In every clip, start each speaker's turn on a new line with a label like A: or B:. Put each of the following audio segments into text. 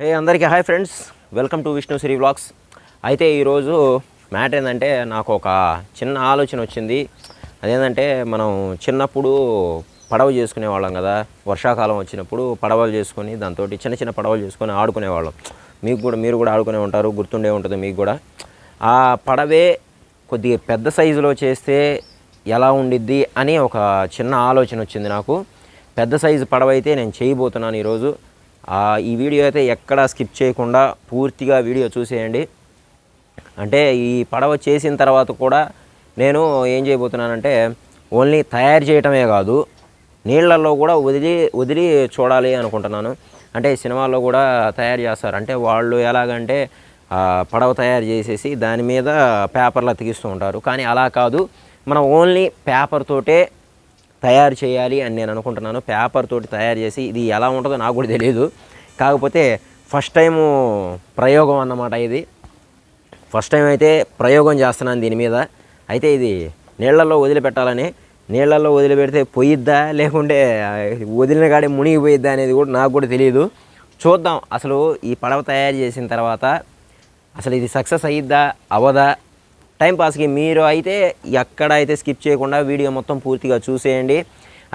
A: హే అందరికీ hi friends welcome to Vishnu Sri vlogs అయితే ఈరోజు మ్యాటర్ ఏంటంటే నాకు ఒక చిన్న ఆలోచన వచ్చింది. అదేంటంటే మనం చిన్నప్పుడు పడవ చేసుకునే వాళ్ళం కదా. వర్షాకాలం వచ్చినప్పుడు పడవలు చేసుకొని దాంతో చిన్న చిన్న పడవలు చేసుకొని ఆడుకునేవాళ్ళం మీకు కూడా మీరు కూడా ఆడుకునే ఉంటారు గుర్తుండే ఉంటుంది మీకు కూడా. ఆ పడవే కొద్దిగా పెద్ద సైజులో చేస్తే ఎలా ఉండిద్ది అని ఒక చిన్న ఆలోచన వచ్చింది నాకు. పెద్ద సైజు పడవ అయితే నేను చేయబోతున్నాను ఈరోజు. ఈ వీడియో అయితే ఎక్కడా స్కిప్ చేయకుండా పూర్తిగా వీడియో చూసేయండి. అంటే ఈ పడవ చేసిన తర్వాత కూడా నేను ఏం చేయబోతున్నానంటే ఓన్లీ తయారు చేయటమే కాదు నీళ్ళల్లో కూడా వదిలి వదిలి చూడాలి అనుకుంటున్నాను. అంటే సినిమాల్లో కూడా తయారు చేస్తారు. అంటే వాళ్ళు ఎలాగంటే పడవ తయారు చేసేసి దాని మీద పేపర్లు అతికిస్తూ ఉంటారు. కానీ అలా కాదు. మనం ఓన్లీ పేపర్ తోటే తయారు చేయాలి అని నేను అనుకుంటున్నాను. పేపర్ తోటి తయారు చేసి ఇది ఎలా ఉంటుందో నాకు కూడా తెలియదు కాకపోతే ఫస్ట్ టైము ప్రయోగం అన్నమాట ఇది. ఫస్ట్ టైం అయితే ప్రయోగం చేస్తున్నాను దీని మీద. అయితే ఇది నీళ్ళలో వదిలిపెట్టాలని. నీళ్ళలో వదిలిపెడితే పోయిద్దా? లేకుంటే వదిలిన కాడే మునిగిపోయిద్దా అనేది కూడా నాకు కూడా తెలియదు చూద్దాం. అసలు ఈ పడవ తయారు చేసిన తర్వాత అసలు ఇది సక్సెస్ అయ్యిద్దా? అవదా? టైంపాస్కి మీరు అయితే ఎక్కడ అయితే స్కిప్ చేయకుండా వీడియో మొత్తం పూర్తిగా చూసేయండి.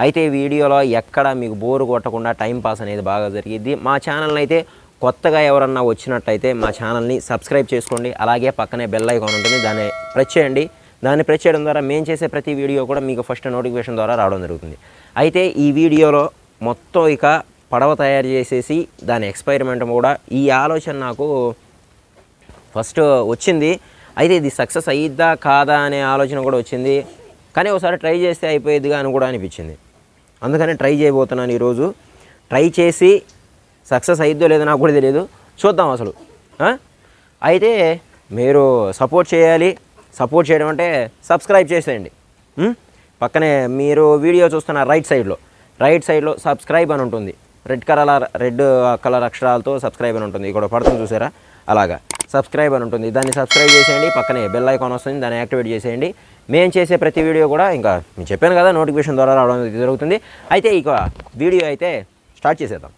A: అయితే వీడియోలో ఎక్కడ మీకు బోరు కొట్టకుండా టైంపాస్ అనేది బాగా జరిగిద్ది. మా ఛానల్ని అయితే కొత్తగా ఎవరన్నా వచ్చినట్టయితే మా ఛానల్ని సబ్స్క్రైబ్ చేసుకోండి. అలాగే పక్కనే బెల్ ఐకాన్ ఉంటుంది దాన్ని ప్రెస్ చేయండి. దాన్ని ప్రెస్ చేయడం ద్వారా మేము చేసే ప్రతి వీడియో కూడా మీకు ఫస్ట్ నోటిఫికేషన్ ద్వారా రావడం జరుగుతుంది. అయితే ఈ వీడియోలో మొత్తం ఇక పడవ తయారు చేసేసి దాని ఎక్స్పైరిమెంట్ కూడా ఈ ఆలోచన నాకు ఫస్ట్ వచ్చింది. అయితే ఇది సక్సెస్ అయ్యిద్దా కాదా అనే ఆలోచన కూడా వచ్చింది. కానీ ఒకసారి ట్రై చేస్తే అయిపోయేదిగా అని కూడా అనిపించింది. అందుకని ట్రై చేయబోతున్నాను ఈరోజు. ట్రై చేసి సక్సెస్ అయిద్దో లేదో నాకు కూడా తెలియదు. చూద్దాం అసలు. అయితే మీరు సపోర్ట్ చేయాలి. సపోర్ట్ చేయడం అంటే సబ్స్క్రైబ్ చేసేయండి. పక్కనే మీరు వీడియో చూస్తున్న రైట్ సైడ్లో. రైట్ సైడ్లో సబ్స్క్రైబ్ అని ఉంటుంది. రెడ్ కలర్ రెడ్ కలర్ అక్షరాలతో సబ్స్క్రైబ్ అని ఉంటుంది. ఇక్కడ పడుతుంది చూసారా? అలాగా. సబ్స్క్రైబ్ అని ఉంటుంది. దాన్ని సబ్స్క్రైబ్ చేసేయండి. పక్కనే బెల్ ఐకాన్ వస్తుంది. దాన్ని యాక్టివేట్ చేసేయండి. మేము చేసే ప్రతి వీడియో కూడా ఇంకా నేను చెప్పాను కదా నోటిఫికేషన్ ద్వారా రావడం జరుగుతుంది. అయితే ఇక వీడియో అయితే స్టార్ట్ చేసేద్దాం.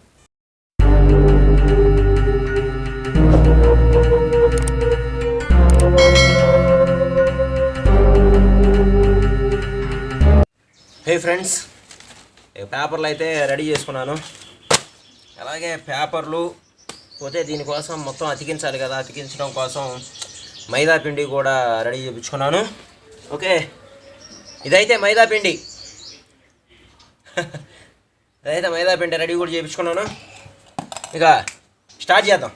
A: హే ఫ్రెండ్స్ పేపర్లు అయితే రెడీ చేసుకున్నాను. అలాగే పేపర్లు పోతే దీనికోసం మొత్తం అతికించాలి కదా అతికించడం కోసం మైదా పిండి కూడా రెడీ చేయించుకున్నాను ఓకే ఇదైతే మైదా పిండి. ఇదైతే మైదా పిండి రెడీ కూడా చేయించుకున్నాను ఇక స్టార్ట్ చేద్దాం.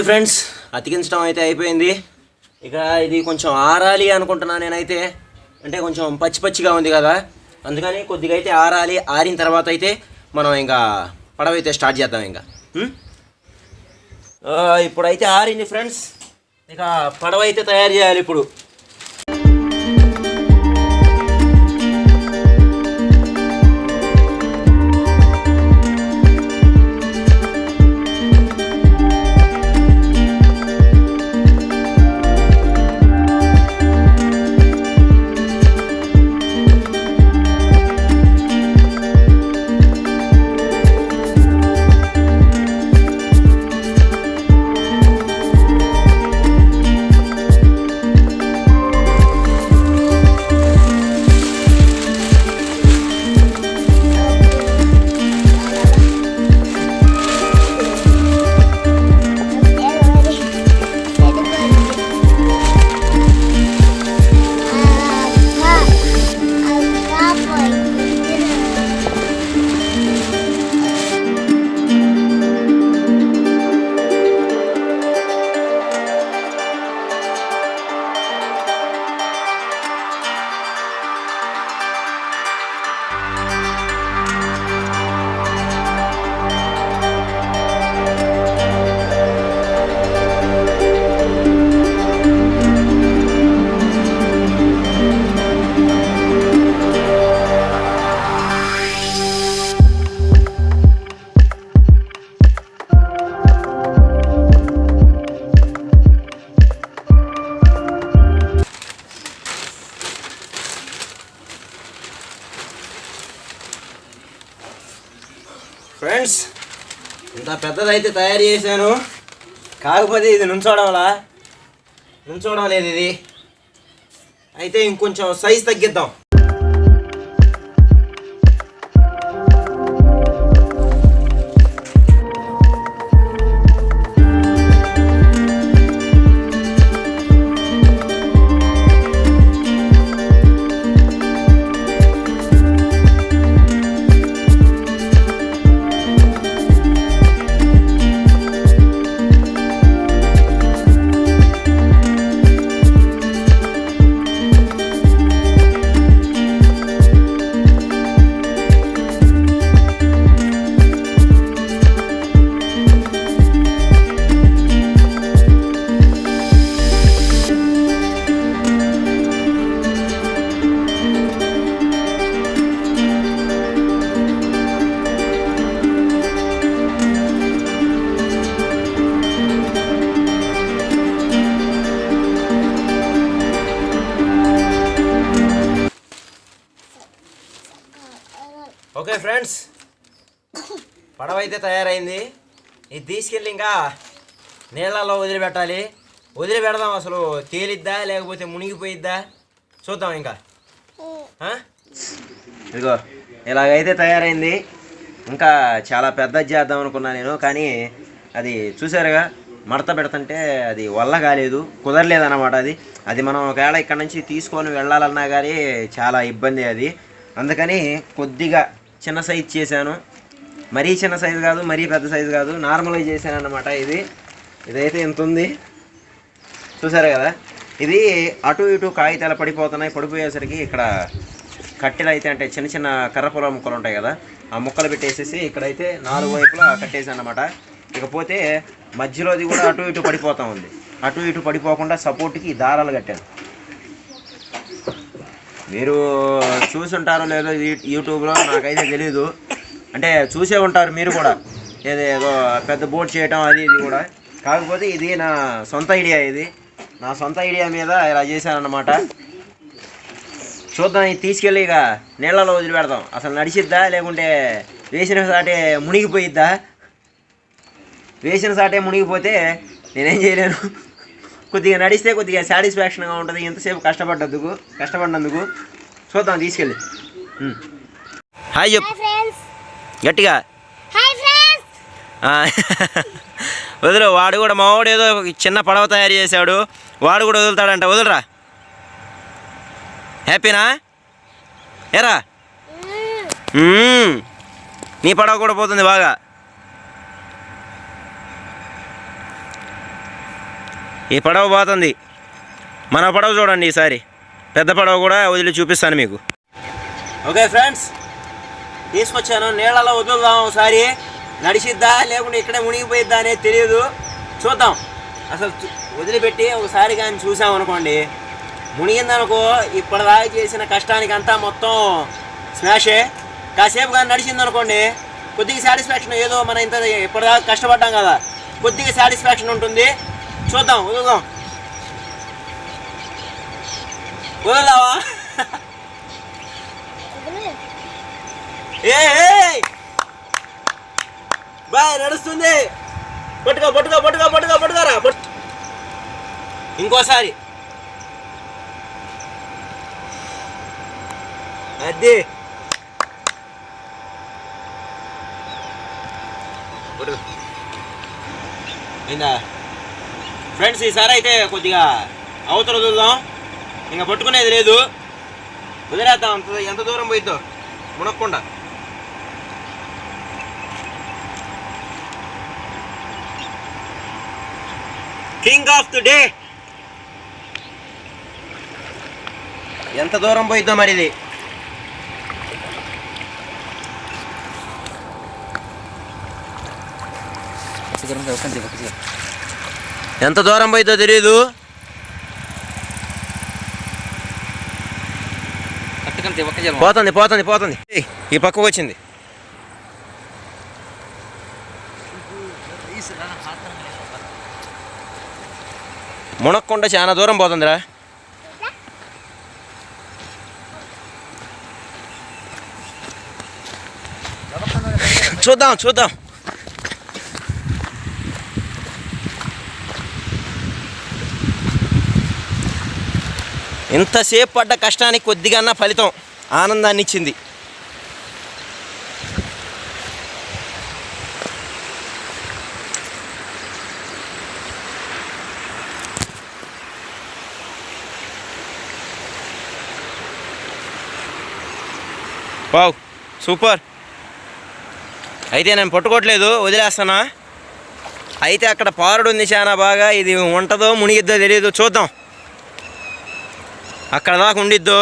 A: అదే ఫ్రెండ్స్ అతికించడం అయితే అయిపోయింది. ఇక ఇది కొంచెం ఆరాలి అనుకుంటున్నాను నేనైతే. అంటే కొంచెం పచ్చి పచ్చిగా ఉంది కదా. అందుకని కొద్దిగా అయితే ఆరాలి. ఆరిన తర్వాత అయితే మనం ఇంకా పడవ అయితే స్టార్ట్ చేద్దాం ఇంకా. ఇప్పుడైతే ఆరింది ఫ్రెండ్స్. ఇక పడవ అయితే తయారు చేయాలి ఇప్పుడు. ఇంత పెద్దదైతే తయారు చేశాను. కాకపోతే ఇది నుంచోవడంలా నుంచోవడం లేదు ఇది. అయితే ఇంకొంచెం సైజ్ తగ్గిద్దాం. Okay friends. పడవ అయితే తయారైంది. ఇది తీసుకెళ్ళి ఇంకా నీళ్ళలో వదిలిపెట్టాలి. వదిలిపెడదాం అసలు తేలిద్దా లేకపోతే మునిగిపోయిద్దా? చూద్దాం ఇంకా. ఇదిగో ఇలాగైతే తయారైంది. ఇంకా చాలా పెద్ద చేద్దాం అనుకున్నా నేను కానీ అది చూసారుగా మడత పెడుతుంటే అది వల్ల కాలేదు కుదరలేదన్నమాట అది. అది మనం ఒకవేళ ఇక్కడ నుంచి తీసుకొని వెళ్ళాలన్నా కానీ చాలా ఇబ్బంది అది. అందుకని కొద్దిగా చిన్న సైజ్ చేశాను. మరీ చిన్న సైజు కాదు మరీ పెద్ద సైజు కాదు. నార్మల్గా చేశాను అన్నమాట ఇది. ఇదైతే ఎంత ఉంది చూసారు కదా? ఇది అటు ఇటు కాగితాలు పడిపోతున్నాయి. పడిపోయేసరికి ఇక్కడ కట్టెలు అయితే అంటే చిన్న చిన్న కర్రపొల ముక్కలు ఉంటాయి కదా ఆ ముక్కలు పెట్టేసేసి ఇక్కడైతే నాలుగు వైపులా కట్టేసాను అన్నమాట ఇకపోతే మధ్యలోది కూడా అటు ఇటు పడిపోతూ ఉంది. అటు ఇటు పడిపోకుండా సపోర్ట్కి దారాలు కట్టాను. మీరు చూసుంటారో లేదో యూ- యూట్యూబ్లో నాకైతే తెలీదు. అంటే చూసే ఉంటారు మీరు కూడా. ఏదో పెద్ద బోట్ చేయటం అది ఇది కూడా. కాకపోతే ఇది నా సొంత ఐడియా ఇది. నా సొంత ఐడియా మీద ఇలా చేశానన్నమాట. చూద్దాం ఇది తీసుకెళ్ళి ఇక నీళ్ళలో వదిలిపెడదాం. అసలు నడిచిద్దా లేకుంటే వేసిన సాటే మునిగిపోయిద్దా? వేసిన సాటే మునిగిపోతే నేనేం చేయలేను. కొద్దిగా నడిస్తే కొద్దిగా సాటిస్ఫాక్షన్గా ఉంటుంది. ఎంతసేపు కష్టపడ్డందుకు కష్టపడినందుకు చూద్దాం తీసుకెళ్ళి. హాయ్ చెప్పు.
B: ఫ్రెండ్స్.
A: గట్టిగా.
B: Hi friends.
A: ఆ, వదిలు వాడు కూడా మావాడు ఏదో ఒక చిన్న పడవ తయారు చేశాడు. వాడు కూడా వదులుతాడంట. వదులురా. హ్యాపీనా? ఏరా? మ్మ్. నీ పడవ కూడా పోతుంది బాగా. ఈ పడవ పోతుంది. మన పడవ చూడండి ఈసారి. పెద్ద పడవ కూడా వదిలి చూపిస్తాను మీకు. ఓకే ఫ్రెండ్స్ తీసుకొచ్చాను. నీళ్ళలో వదులుదాం ఒకసారి. నడిచిద్దా లేకుంటే ఇక్కడే మునిగిపోయిద్దా అనేది తెలియదు చూద్దాం. అసలు వదిలిపెట్టి ఒకసారి కానీ చూసామనుకోండి మునిగిందనుకో ఇప్పటిదాకా చేసిన కష్టానికి అంతా మొత్తం స్మాషే. కాసేపు కానీ నడిచింది అనుకోండి కొద్దిగా సాటిస్ఫాక్షన్ ఏదో మన ఇంత ఇప్పటిదాకా కష్టపడ్డాం కదా. కొద్దిగా సాటిస్ఫాక్షన్ ఉంటుంది. చూద్దాం వదులుదాం. వదలవా ఏ ఏ! బాయ్ నడుస్తుంది. పట్టుకో పట్టుకో పట్టుకో పట్టుకో పట్టుకోరా పట్టు. ఇంకోసారి. అది. పట్టుకో అయిందా? ఫ్రెండ్స్ ఈసారి అయితే కొద్దిగా అవతల చూద్దాం ఇంకా పట్టుకునేది లేదు. వదిలేద్దాం. అంత ఎంత దూరం పోయిద్దో? మునక్కుండా. కింగ్ ఆఫ్ ది డే ఎంత దూరం పోయిద్దో మరి ఇది? ఎంత దూరం పోయిద్దో తెలియదు పోతుంది పోతుంది పోతుంది. ఈ పక్కకు వచ్చింది. మునక్కుండా చాలా దూరం పోతుందిరా. చూద్దాం చూద్దాం. ఇంతసేపు పడ్డ కష్టానికి కొద్దిగా ఫలితం ఆనందాన్ని ఇచ్చింది వావ్ సూపర్. అయితే నేను పట్టుకోవట్లేదు వదిలేస్తానా? అయితే అక్కడ పారుడు ఉంది చాలా బాగా ఇది ఉంటుందో మునిగిద్దో తెలియదు చూద్దాం. అక్కడ దాకా ఉండిద్దో?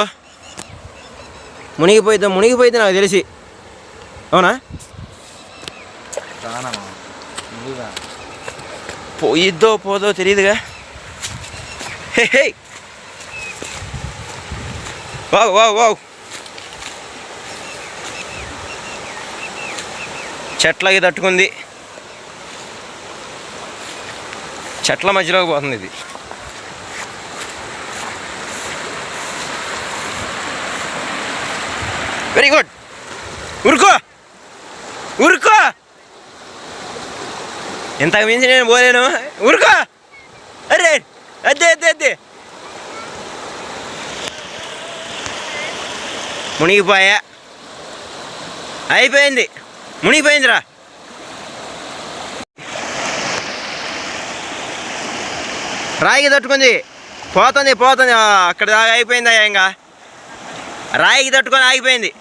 A: మునిగిపోయిద్దో? మునిగిపోయిద్ది నాకు తెలిసి. అవునా? పోయిద్దో పోదో తెలియదుగా hey hey! Wow wow wow! చెట్లకి తట్టుకుంది. చెట్ల మధ్యలోకి పోతుంది ఇది. వెరీ గుడ్ ఉరుకో. ఉరుకో. ఇంతకు మించి నేను పోలేను. ఉరుకో. అరే అద్దే అద్దే అద్దే. మునిగిపోయా. అయిపోయింది. మునిగిపోయిందిరా. రాయికి తట్టుకుంది. పోతుంది పోతుంది. అక్కడ దాకా అయిపోయిందా ఇంకా? రాయికి తట్టుకొని ఆగిపోయింది.